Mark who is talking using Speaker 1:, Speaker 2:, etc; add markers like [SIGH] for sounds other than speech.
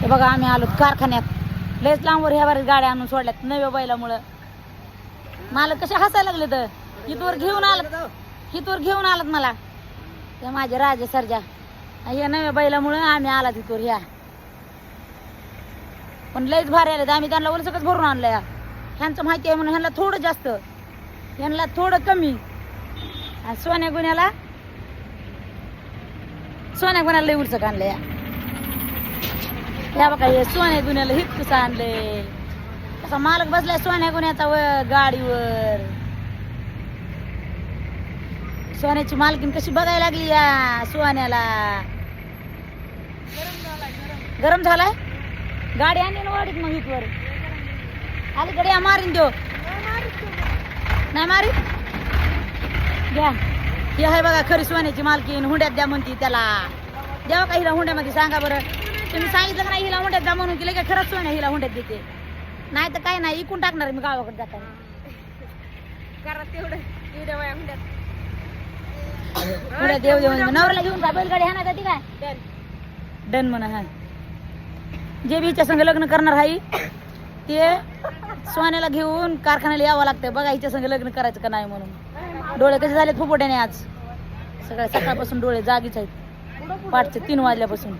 Speaker 1: ते बघा आम्ही आलो कारखान्यात. लयच लांबवर ह्या बऱ्याच गाड्या आणून सोडल्यात नव्या बैलामुळं. मला कसे हसायला लागले तर? इथवर घेऊन आलात इथवर घेऊन आलात मला. ते माझे राजे सरजा. या नव्या बैलामुळं आम्ही आला तिथवर ह्या. पण लयच भारी आले आम्ही त्यांना उलसकच भरून आणलं या ह्यांचं माहिती आहे म्हणून ह्यांना थोडं जास्त. ह्यांना थोडं कमी. आणि सोन्या गुन्ह्याला सोन्या गुन्ह्याला लय उलसक आणलं या या बघा हे सोन्या गुन्ह्याला हित आणले असा मालक बसलाय सोन्या गुन्ह्याचा व गाडीवर. सोन्याची मालकीन कशी बघायला लागली या सोन्याला? गरम झालाय? गाडी आणली ना वाडीत मग इथवर? अलीकडे या मारीन देऊ नाही मारी घ्या. हे आहे बघा खरी सोन्याची मालकीन हुंड्यात द्या म्हणती त्याला. द्यावा का हिला हुंड्यामध्ये सांगा बरं. तुम्ही सांगितलं का नाही हिला हुंड्यात द्या म्हणून की काय खरंच सोन्या हिला हुंड्यात देते. नाही तर काय नाही इकून टाकणार मी गावाकडे जाताना. [LAUGHS]
Speaker 2: करा तेवढं एवढ्या वया हुंड्यात.
Speaker 1: हुंड्यात देऊ देऊ नवऱ्याला घेऊन जा बैलगाडी हा ना ती काय?
Speaker 2: डन.
Speaker 1: डन म्हणा हा. जे संग लग्न करणार आहे ते सोन्याला घेऊन कारखान्याला यावं लागतं बघा हिच्या संग लग्न करायचं का नाही म्हणून. डोळे कसे झाले फुफोट्याने आज? सगळ्या सकाळपासून डोळे जागीच आहेत. पाठचे तीन वाजल्यापासून.